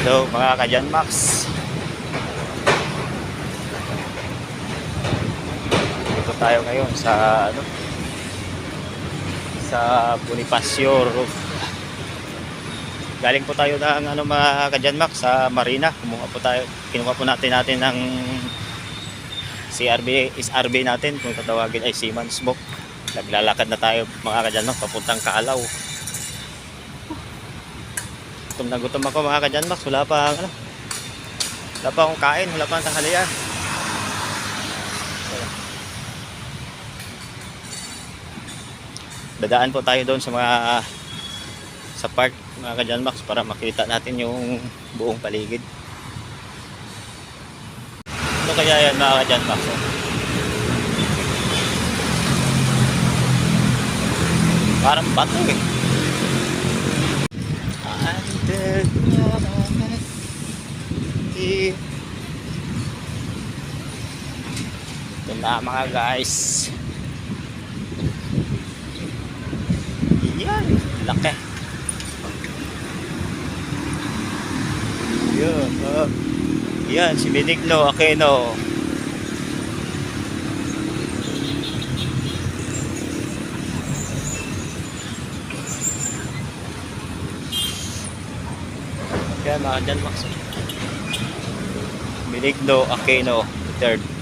Hello mga kadyan Max. Dito tayo ngayon sa ano sa Bonifacio Roof. Galing po tayo ng ano mga kadyan Max sa Marina. Kumuha po tayo, kinuha po natin natin ng CRB is RB natin kung tatawagin ay Seaman Smoke. Naglalakad na tayo mga kadyan Max papuntang Kaalaw. Gutom na gutom ako mga kadyan Max. Wala pa ano. Wala pa akong kain. Wala pa ang tanghalian. Dadaan po tayo doon sa mga sa park mga kadyan Max para makita natin yung buong paligid. Ano kaya yan mga kadyan Max? oh? Parang bato eh. Ito na mga guys. Yan, laki. Yan, uh, yan, si Benigno Aquino. Yan, mga dyan, Max. Benigno Aquino, third.